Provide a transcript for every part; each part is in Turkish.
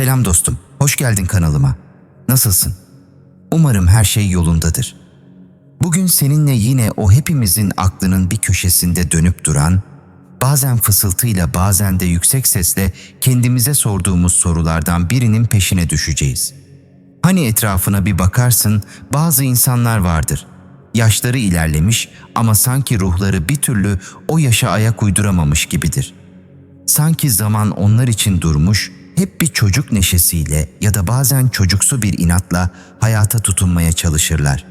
Selam dostum, hoş geldin kanalıma. Nasılsın? Umarım her şey yolundadır. Bugün seninle yine o hepimizin aklının bir köşesinde dönüp duran, bazen fısıltıyla bazen de yüksek sesle kendimize sorduğumuz sorulardan birinin peşine düşeceğiz. Hani etrafına bir bakarsın bazı insanlar vardır. Yaşları ilerlemiş ama sanki ruhları bir türlü o yaşa ayak uyduramamış gibidir. Sanki zaman onlar için durmuş, hep bir çocuk neşesiyle ya da bazen çocuksu bir inatla hayata tutunmaya çalışırlar.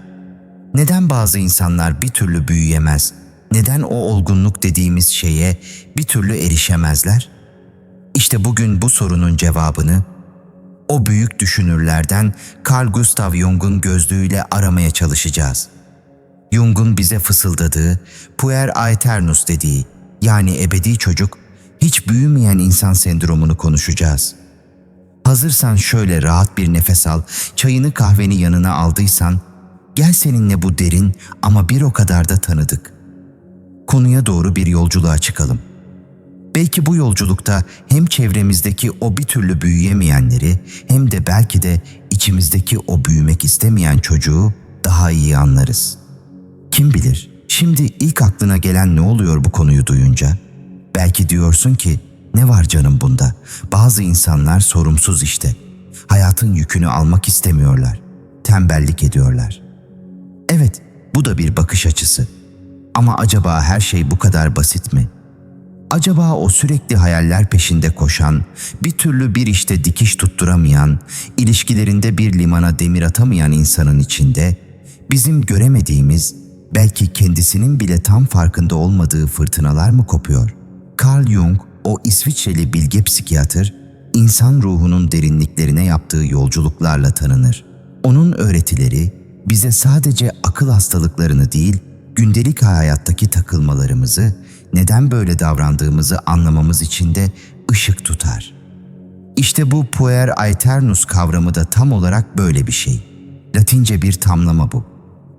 Neden bazı insanlar bir türlü büyüyemez? Neden o olgunluk dediğimiz şeye bir türlü erişemezler? İşte bugün bu sorunun cevabını o büyük düşünürlerden Carl Gustav Jung'un gözlüğüyle aramaya çalışacağız. Jung'un bize fısıldadığı, puer aeternus dediği, yani ebedi çocuk, hiç büyümeyen insan sendromunu konuşacağız. Hazırsan şöyle rahat bir nefes al, çayını kahveni yanına aldıysan, gel seninle bu derin ama bir o kadar da tanıdık. Konuya doğru bir yolculuğa çıkalım. Belki bu yolculukta hem çevremizdeki o bir türlü büyüyemeyenleri hem de belki de içimizdeki o büyümek istemeyen çocuğu daha iyi anlarız. Kim bilir şimdi ilk aklına gelen ne oluyor bu konuyu duyunca? Belki diyorsun ki ne var canım bunda? Bazı insanlar sorumsuz işte. Hayatın yükünü almak istemiyorlar. Tembellik ediyorlar. Evet, bu da bir bakış açısı. Ama acaba her şey bu kadar basit mi? Acaba o sürekli hayaller peşinde koşan, bir türlü bir işte dikiş tutturamayan, ilişkilerinde bir limana demir atamayan insanın içinde bizim göremediğimiz, belki kendisinin bile tam farkında olmadığı fırtınalar mı kopuyor? Carl Jung, o İsviçreli bilge psikiyatır, insan ruhunun derinliklerine yaptığı yolculuklarla tanınır. Onun öğretileri bize sadece akıl hastalıklarını değil, gündelik hayattaki takılmalarımızı, neden böyle davrandığımızı anlamamız için de ışık tutar. İşte bu puer aeternus kavramı da tam olarak böyle bir şey. Latince bir tamlama bu.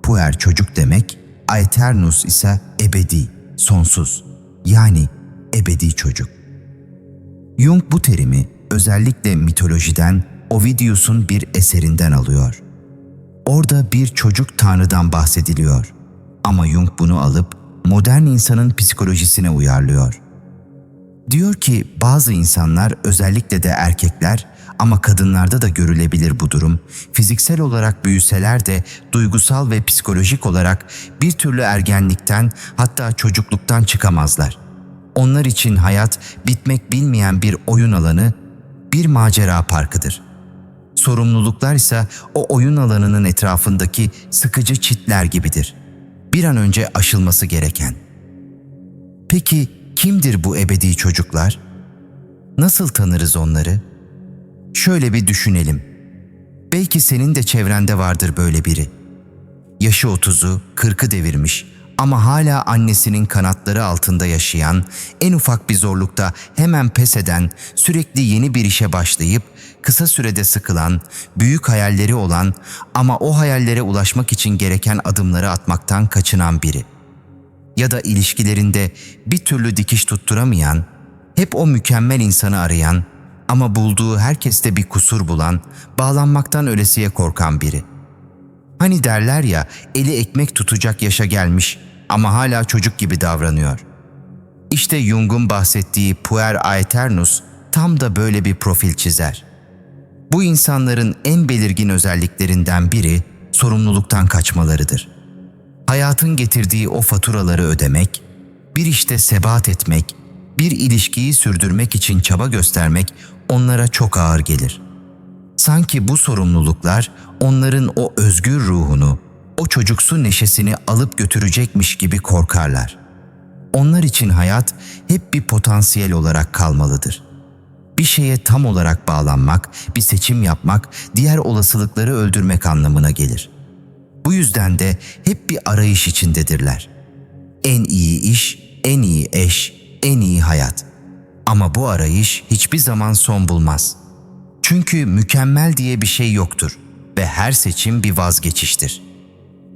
Puer çocuk demek, aeternus ise ebedi, sonsuz. Yani ebedi çocuk. Jung bu terimi özellikle mitolojiden Ovidius'un bir eserinden alıyor. Orada bir çocuk tanrıdan bahsediliyor. Ama Jung bunu alıp modern insanın psikolojisine uyarlıyor. Diyor ki bazı insanlar özellikle de erkekler ama kadınlarda da görülebilir bu durum. Fiziksel olarak büyüseler de duygusal ve psikolojik olarak bir türlü ergenlikten hatta çocukluktan çıkamazlar. Onlar için hayat bitmek bilmeyen bir oyun alanı, bir macera parkıdır. Sorumluluklar ise o oyun alanının etrafındaki sıkıcı çitler gibidir. Bir an önce aşılması gereken. Peki kimdir bu ebedi çocuklar? Nasıl tanırız onları? Şöyle bir düşünelim. Belki senin de çevrende vardır böyle biri. Yaşı otuzu, kırkı devirmiş ama hala annesinin kanatları altında yaşayan, en ufak bir zorlukta hemen pes eden, sürekli yeni bir işe başlayıp kısa sürede sıkılan, büyük hayalleri olan ama o hayallere ulaşmak için gereken adımları atmaktan kaçınan biri. Ya da ilişkilerinde bir türlü dikiş tutturamayan, hep o mükemmel insanı arayan ama bulduğu herkeste bir kusur bulan, bağlanmaktan ölesiye korkan biri. Hani derler ya, eli ekmek tutacak yaşa gelmiş ama hala çocuk gibi davranıyor. İşte Jung'un bahsettiği puer aeternus tam da böyle bir profil çizer. Bu insanların en belirgin özelliklerinden biri sorumluluktan kaçmalarıdır. Hayatın getirdiği o faturaları ödemek, bir işte sebat etmek, bir ilişkiyi sürdürmek için çaba göstermek onlara çok ağır gelir. Sanki bu sorumluluklar onların o özgür ruhunu, o çocuksu neşesini alıp götürecekmiş gibi korkarlar. Onlar için hayat hep bir potansiyel olarak kalmalıdır. Bir şeye tam olarak bağlanmak, bir seçim yapmak, diğer olasılıkları öldürmek anlamına gelir. Bu yüzden de hep bir arayış içindedirler. En iyi iş, en iyi eş, en iyi hayat. Ama bu arayış hiçbir zaman son bulmaz. Çünkü mükemmel diye bir şey yoktur ve her seçim bir vazgeçiştir.''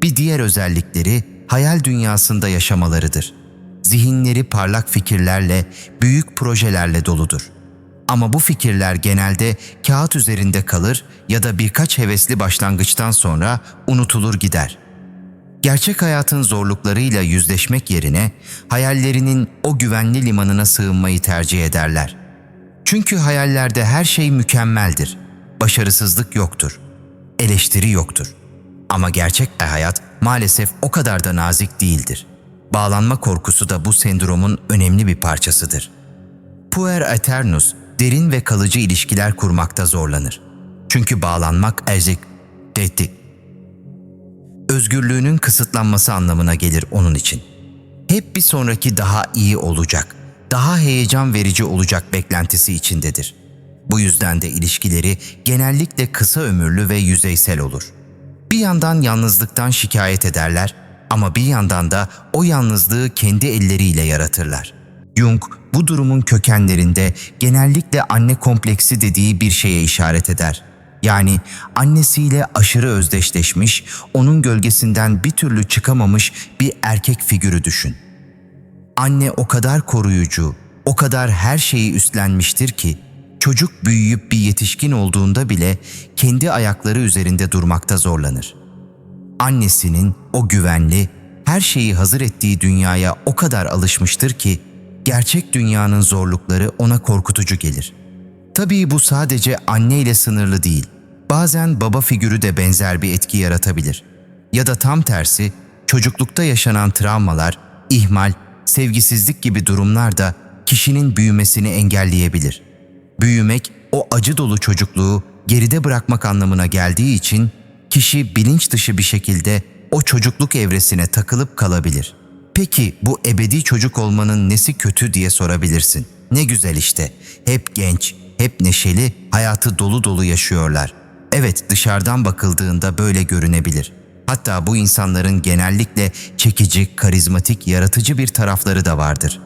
Bir diğer özellikleri hayal dünyasında yaşamalarıdır. Zihinleri parlak fikirlerle, büyük projelerle doludur. Ama bu fikirler genelde kağıt üzerinde kalır ya da birkaç hevesli başlangıçtan sonra unutulur gider. Gerçek hayatın zorluklarıyla yüzleşmek yerine hayallerinin o güvenli limanına sığınmayı tercih ederler. Çünkü hayallerde her şey mükemmeldir. Başarısızlık yoktur. Eleştiri yoktur. Ama gerçek hayat maalesef o kadar da nazik değildir. Bağlanma korkusu da bu sendromun önemli bir parçasıdır. Puer Eternus derin ve kalıcı ilişkiler kurmakta zorlanır. Çünkü bağlanmak ezik, tehdit, özgürlüğünün kısıtlanması anlamına gelir onun için. Hep bir sonraki daha iyi olacak, daha heyecan verici olacak beklentisi içindedir. Bu yüzden de ilişkileri genellikle kısa ömürlü ve yüzeysel olur. Bir yandan yalnızlıktan şikayet ederler ama bir yandan da o yalnızlığı kendi elleriyle yaratırlar. Jung bu durumun kökenlerinde genellikle anne kompleksi dediği bir şeye işaret eder. Yani annesiyle aşırı özdeşleşmiş, onun gölgesinden bir türlü çıkamamış bir erkek figürü düşün. Anne o kadar koruyucu, o kadar her şeyi üstlenmiştir ki çocuk büyüyüp bir yetişkin olduğunda bile kendi ayakları üzerinde durmakta zorlanır. Annesinin o güvenli, her şeyi hazır ettiği dünyaya o kadar alışmıştır ki gerçek dünyanın zorlukları ona korkutucu gelir. Tabii bu sadece anne ile sınırlı değil. Bazen baba figürü de benzer bir etki yaratabilir. Ya da tam tersi çocuklukta yaşanan travmalar, ihmal, sevgisizlik gibi durumlar da kişinin büyümesini engelleyebilir. Büyümek o acı dolu çocukluğu geride bırakmak anlamına geldiği için kişi bilinç dışı bir şekilde o çocukluk evresine takılıp kalabilir. Peki bu ebedi çocuk olmanın nesi kötü diye sorabilirsin. Ne güzel işte. Hep genç, hep neşeli, hayatı dolu dolu yaşıyorlar. Evet dışarıdan bakıldığında böyle görünebilir. Hatta bu insanların genellikle çekici, karizmatik, yaratıcı bir tarafları da vardır.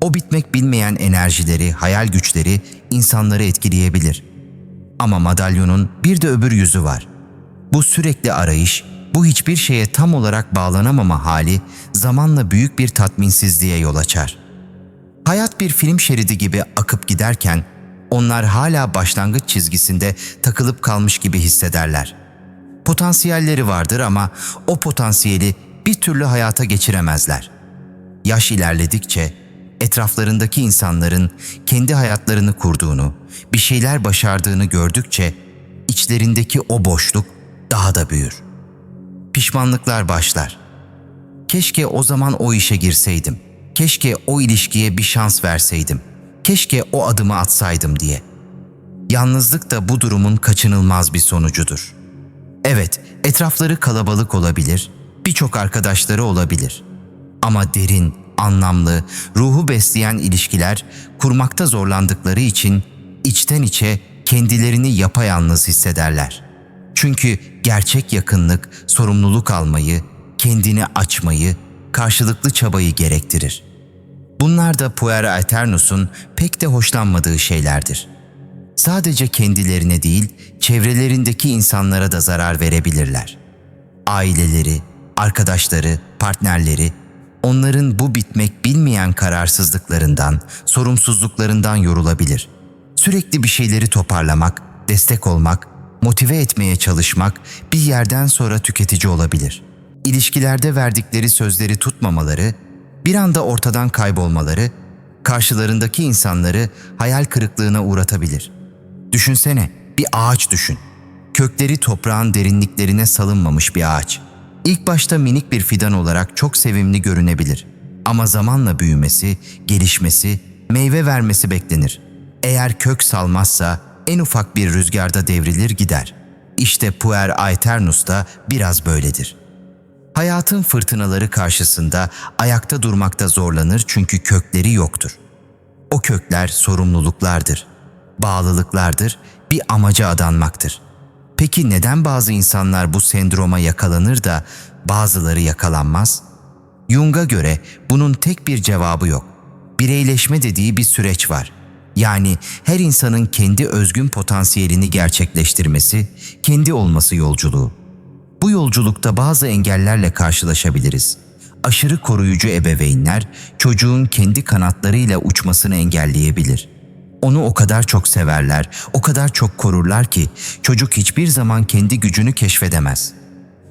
O bitmek bilmeyen enerjileri, hayal güçleri insanları etkileyebilir. Ama madalyonun bir de öbür yüzü var. Bu sürekli arayış, bu hiçbir şeye tam olarak bağlanamama hali zamanla büyük bir tatminsizliğe yol açar. Hayat bir film şeridi gibi akıp giderken onlar hala başlangıç çizgisinde takılıp kalmış gibi hissederler. Potansiyelleri vardır ama o potansiyeli bir türlü hayata geçiremezler. Yaş ilerledikçe etraflarındaki insanların kendi hayatlarını kurduğunu, bir şeyler başardığını gördükçe içlerindeki o boşluk daha da büyür. Pişmanlıklar başlar. Keşke o zaman o işe girseydim. Keşke o ilişkiye bir şans verseydim. Keşke o adımı atsaydım diye. Yalnızlık da bu durumun kaçınılmaz bir sonucudur. Evet, etrafları kalabalık olabilir, birçok arkadaşları olabilir. Ama derin, anlamlı, ruhu besleyen ilişkiler kurmakta zorlandıkları için içten içe kendilerini yapayalnız hissederler. Çünkü gerçek yakınlık sorumluluk almayı, kendini açmayı, karşılıklı çabayı gerektirir. Bunlar da Puera Eternus'un pek de hoşlanmadığı şeylerdir. Sadece kendilerine değil, çevrelerindeki insanlara da zarar verebilirler. Aileleri, arkadaşları, partnerleri, onların bu bitmek bilmeyen kararsızlıklarından, sorumsuzluklarından yorulabilir. Sürekli bir şeyleri toparlamak, destek olmak, motive etmeye çalışmak bir yerden sonra tüketici olabilir. İlişkilerde verdikleri sözleri tutmamaları, bir anda ortadan kaybolmaları, karşılarındaki insanları hayal kırıklığına uğratabilir. Düşünsene, bir ağaç düşün. Kökleri toprağın derinliklerine salınmamış bir ağaç. İlk başta minik bir fidan olarak çok sevimli görünebilir. Ama zamanla büyümesi, gelişmesi, meyve vermesi beklenir. Eğer kök salmazsa en ufak bir rüzgarda devrilir gider. İşte Puer Aeternus da biraz böyledir. Hayatın fırtınaları karşısında ayakta durmakta zorlanır çünkü kökleri yoktur. O kökler sorumluluklardır, bağlılıklardır, bir amaca adanmaktır. Peki neden bazı insanlar bu sendroma yakalanır da bazıları yakalanmaz? Jung'a göre bunun tek bir cevabı yok. Bireyleşme dediği bir süreç var. Yani her insanın kendi özgün potansiyelini gerçekleştirmesi, kendi olması yolculuğu. Bu yolculukta bazı engellerle karşılaşabiliriz. Aşırı koruyucu ebeveynler çocuğun kendi kanatlarıyla uçmasını engelleyebilir. Onu o kadar çok severler, o kadar çok korurlar ki çocuk hiçbir zaman kendi gücünü keşfedemez.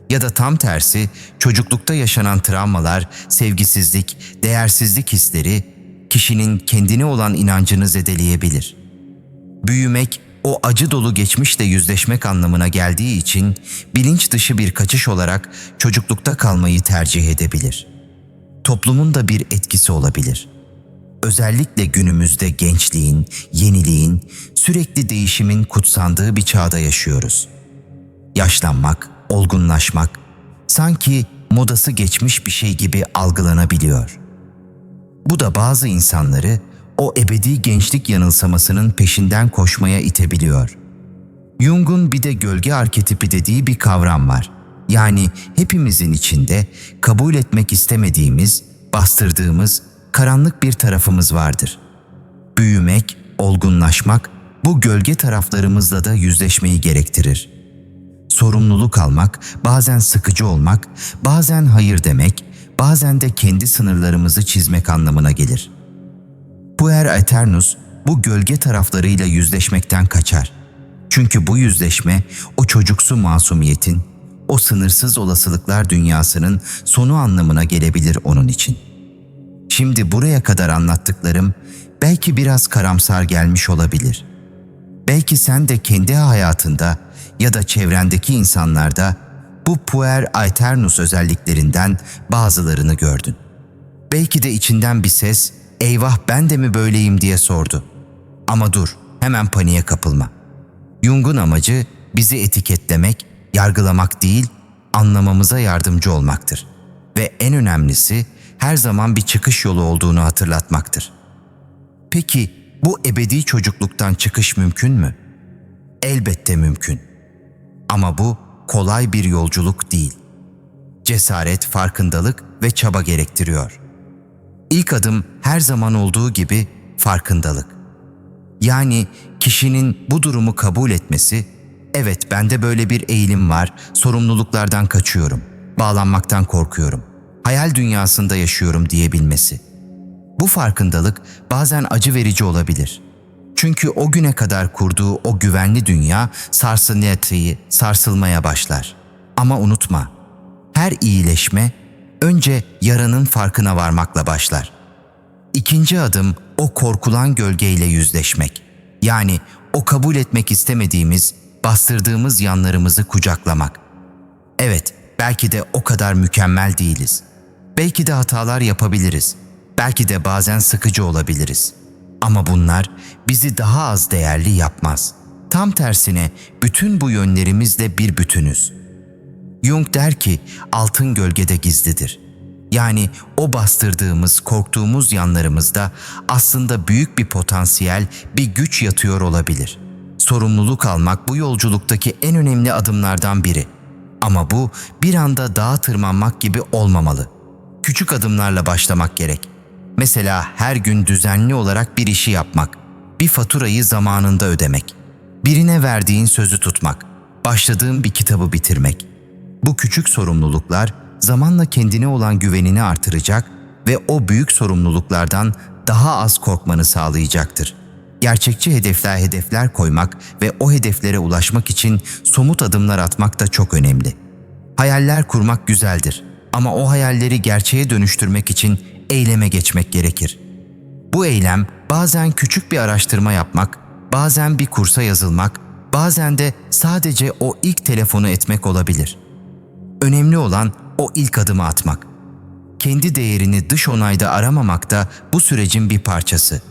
Ya da tam tersi çocuklukta yaşanan travmalar, sevgisizlik, değersizlik hisleri kişinin kendine olan inancını zedeleyebilir. Büyümek o acı dolu geçmişle yüzleşmek anlamına geldiği için bilinç dışı bir kaçış olarak çocuklukta kalmayı tercih edebilir. Toplumun da bir etkisi olabilir. Özellikle günümüzde gençliğin, yeniliğin, sürekli değişimin kutsandığı bir çağda yaşıyoruz. Yaşlanmak, olgunlaşmak sanki modası geçmiş bir şey gibi algılanabiliyor. Bu da bazı insanları o ebedi gençlik yanılsamasının peşinden koşmaya itebiliyor. Jung'un bir de gölge arketipi dediği bir kavram var. Yani hepimizin içinde kabul etmek istemediğimiz, bastırdığımız karanlık bir tarafımız vardır. Büyümek, olgunlaşmak bu gölge taraflarımızla da yüzleşmeyi gerektirir. Sorumluluk almak, bazen sıkıcı olmak, bazen hayır demek, bazen de kendi sınırlarımızı çizmek anlamına gelir. Puer Aeternus bu gölge taraflarıyla yüzleşmekten kaçar. Çünkü bu yüzleşme o çocuksu masumiyetin, o sınırsız olasılıklar dünyasının sonu anlamına gelebilir onun için. Şimdi buraya kadar anlattıklarım belki biraz karamsar gelmiş olabilir. Belki sen de kendi hayatında ya da çevrendeki insanlarda bu puer aeternus özelliklerinden bazılarını gördün. Belki de içinden bir ses, eyvah ben de mi böyleyim diye sordu. Ama dur, hemen paniğe kapılma. Jung'un amacı bizi etiketlemek, yargılamak değil, anlamamıza yardımcı olmaktır. Ve en önemlisi her zaman bir çıkış yolu olduğunu hatırlatmaktır. Peki bu ebedi çocukluktan çıkış mümkün mü? Elbette mümkün. Ama bu kolay bir yolculuk değil. Cesaret, farkındalık ve çaba gerektiriyor. İlk adım her zaman olduğu gibi farkındalık. Yani kişinin bu durumu kabul etmesi, evet bende böyle bir eğilim var, sorumluluklardan kaçıyorum, bağlanmaktan korkuyorum, hayal dünyasında yaşıyorum diyebilmesi. Bu farkındalık bazen acı verici olabilir. Çünkü o güne kadar kurduğu o güvenli dünya sarsıntıya, sarsılmaya başlar. Ama unutma, her iyileşme önce yaranın farkına varmakla başlar. İkinci adım o korkulan gölgeyle yüzleşmek. Yani o kabul etmek istemediğimiz, bastırdığımız yanlarımızı kucaklamak. Evet, belki de o kadar mükemmel değiliz. Belki de hatalar yapabiliriz. Belki de bazen sıkıcı olabiliriz. Ama bunlar bizi daha az değerli yapmaz. Tam tersine bütün bu yönlerimizle bir bütünüz. Jung der ki altın gölgede gizlidir. Yani o bastırdığımız, korktuğumuz yanlarımızda aslında büyük bir potansiyel, bir güç yatıyor olabilir. Sorumluluk almak bu yolculuktaki en önemli adımlardan biri. Ama bu bir anda dağa tırmanmak gibi olmamalı. Küçük adımlarla başlamak gerek. Mesela her gün düzenli olarak bir işi yapmak, bir faturayı zamanında ödemek, birine verdiğin sözü tutmak, başladığın bir kitabı bitirmek. Bu küçük sorumluluklar zamanla kendine olan güvenini artıracak ve o büyük sorumluluklardan daha az korkmanı sağlayacaktır. Gerçekçi hedefler hedefler koymak ve o hedeflere ulaşmak için somut adımlar atmak da çok önemli. Hayaller kurmak güzeldir ama o hayalleri gerçeğe dönüştürmek için eyleme geçmek gerekir. Bu eylem bazen küçük bir araştırma yapmak, bazen bir kursa yazılmak, bazen de sadece o ilk telefonu etmek olabilir. Önemli olan o ilk adımı atmak. Kendi değerini dış onayda aramamak da bu sürecin bir parçası.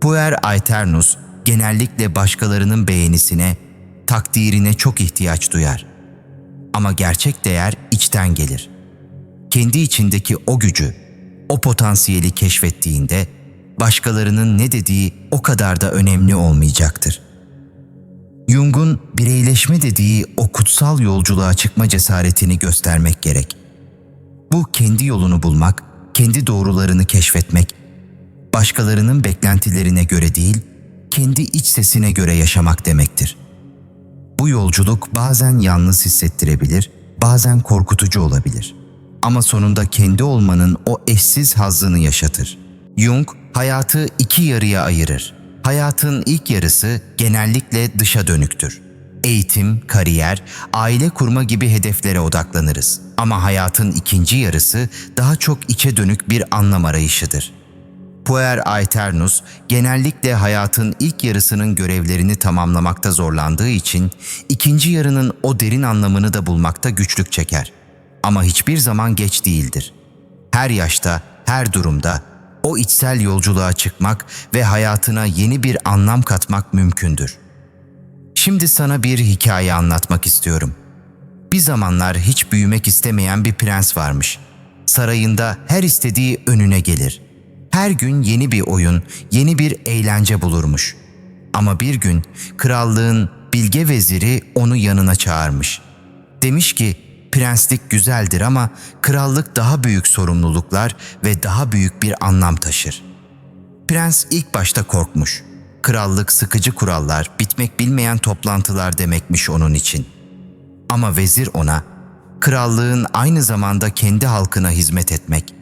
Puer Aeternus genellikle başkalarının beğenisine, takdirine çok ihtiyaç duyar. Ama gerçek değer içten gelir. Kendi içindeki o gücü, o potansiyeli keşfettiğinde başkalarının ne dediği o kadar da önemli olmayacaktır. Jung'un bireyleşme dediği o kutsal yolculuğa çıkma cesaretini göstermek gerek. Bu kendi yolunu bulmak, kendi doğrularını keşfetmek, başkalarının beklentilerine göre değil, kendi iç sesine göre yaşamak demektir. Bu yolculuk bazen yalnız hissettirebilir, bazen korkutucu olabilir. Ama sonunda kendi olmanın o eşsiz hazzını yaşatır. Jung hayatı iki yarıya ayırır. Hayatın ilk yarısı genellikle dışa dönüktür. Eğitim, kariyer, aile kurma gibi hedeflere odaklanırız. Ama hayatın ikinci yarısı daha çok içe dönük bir anlam arayışıdır. Puer Aeternus genellikle hayatın ilk yarısının görevlerini tamamlamakta zorlandığı için ikinci yarının o derin anlamını da bulmakta güçlük çeker. Ama hiçbir zaman geç değildir. Her yaşta, her durumda o içsel yolculuğa çıkmak ve hayatına yeni bir anlam katmak mümkündür. Şimdi sana bir hikaye anlatmak istiyorum. Bir zamanlar hiç büyümek istemeyen bir prens varmış. Sarayında her istediği önüne gelir. Her gün yeni bir oyun, yeni bir eğlence bulurmuş. Ama bir gün krallığın bilge veziri onu yanına çağırmış. Demiş ki, prenslik güzeldir ama krallık daha büyük sorumluluklar ve daha büyük bir anlam taşır. Prens ilk başta korkmuş. Krallık sıkıcı kurallar, bitmek bilmeyen toplantılar demekmiş onun için. Ama vezir ona, krallığın aynı zamanda kendi halkına hizmet etmek,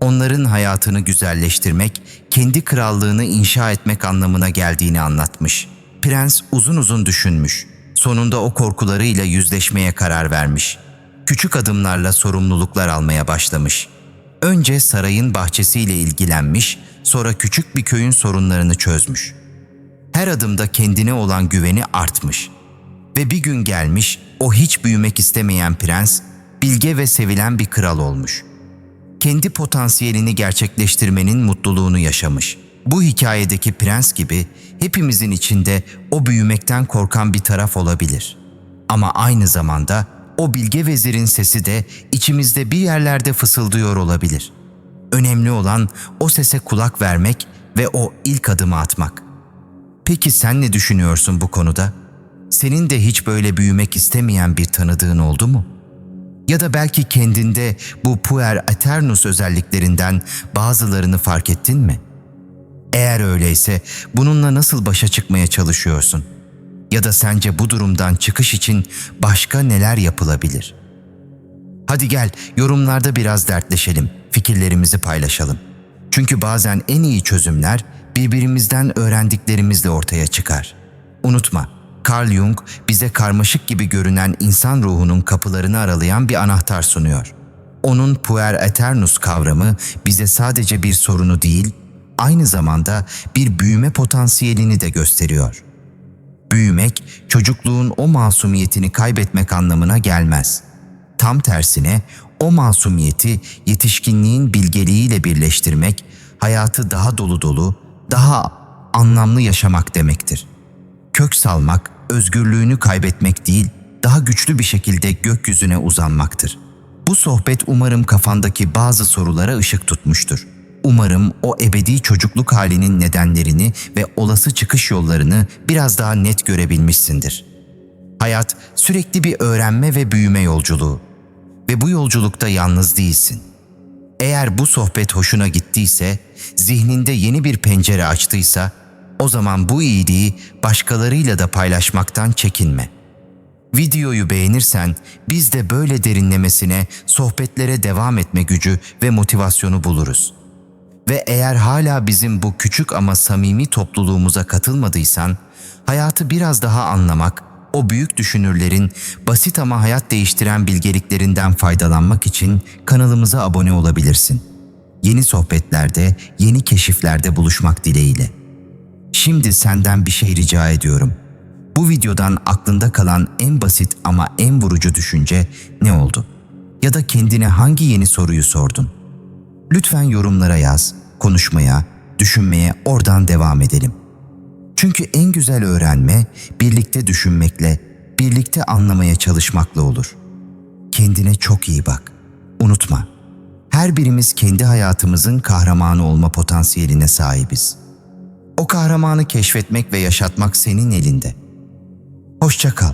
onların hayatını güzelleştirmek, kendi krallığını inşa etmek anlamına geldiğini anlatmış. Prens uzun uzun düşünmüş. Sonunda o korkularıyla yüzleşmeye karar vermiş. Küçük adımlarla sorumluluklar almaya başlamış. Önce sarayın bahçesiyle ilgilenmiş, sonra küçük bir köyün sorunlarını çözmüş. Her adımda kendine olan güveni artmış. Ve bir gün gelmiş, o hiç büyümek istemeyen prens, bilge ve sevilen bir kral olmuş kendi potansiyelini gerçekleştirmenin mutluluğunu yaşamış. Bu hikayedeki prens gibi hepimizin içinde o büyümekten korkan bir taraf olabilir. Ama aynı zamanda o bilge vezirin sesi de içimizde bir yerlerde fısıldıyor olabilir. Önemli olan o sese kulak vermek ve o ilk adımı atmak. Peki sen ne düşünüyorsun bu konuda? Senin de hiç böyle büyümek istemeyen bir tanıdığın oldu mu?'' Ya da belki kendinde bu puer eternus özelliklerinden bazılarını fark ettin mi? Eğer öyleyse bununla nasıl başa çıkmaya çalışıyorsun? Ya da sence bu durumdan çıkış için başka neler yapılabilir? Hadi gel yorumlarda biraz dertleşelim, fikirlerimizi paylaşalım. Çünkü bazen en iyi çözümler birbirimizden öğrendiklerimizle ortaya çıkar. Unutma, Carl Jung bize karmaşık gibi görünen insan ruhunun kapılarını aralayan bir anahtar sunuyor. Onun puer eternus kavramı bize sadece bir sorunu değil, aynı zamanda bir büyüme potansiyelini de gösteriyor. Büyümek, çocukluğun o masumiyetini kaybetmek anlamına gelmez. Tam tersine o masumiyeti yetişkinliğin bilgeliğiyle birleştirmek, hayatı daha dolu dolu, daha anlamlı yaşamak demektir. Kök salmak, özgürlüğünü kaybetmek değil, daha güçlü bir şekilde gökyüzüne uzanmaktır. Bu sohbet umarım kafandaki bazı sorulara ışık tutmuştur. Umarım o ebedi çocukluk halinin nedenlerini ve olası çıkış yollarını biraz daha net görebilmişsindir. Hayat sürekli bir öğrenme ve büyüme yolculuğu ve bu yolculukta yalnız değilsin. Eğer bu sohbet hoşuna gittiyse, zihninde yeni bir pencere açtıysa o zaman bu iyiliği başkalarıyla da paylaşmaktan çekinme. Videoyu beğenirsen biz de böyle derinlemesine sohbetlere devam etme gücü ve motivasyonu buluruz. Ve eğer hala bizim bu küçük ama samimi topluluğumuza katılmadıysan, hayatı biraz daha anlamak, o büyük düşünürlerin basit ama hayat değiştiren bilgeliklerinden faydalanmak için kanalımıza abone olabilirsin. Yeni sohbetlerde, yeni keşiflerde buluşmak dileğiyle. Şimdi senden bir şey rica ediyorum. Bu videodan aklında kalan en basit ama en vurucu düşünce ne oldu? Ya da kendine hangi yeni soruyu sordun? Lütfen yorumlara yaz, konuşmaya, düşünmeye oradan devam edelim. Çünkü en güzel öğrenme birlikte düşünmekle, birlikte anlamaya çalışmakla olur. Kendine çok iyi bak. Unutma. Her birimiz kendi hayatımızın kahramanı olma potansiyeline sahibiz. O kahramanı keşfetmek ve yaşatmak senin elinde. Hoşça kal.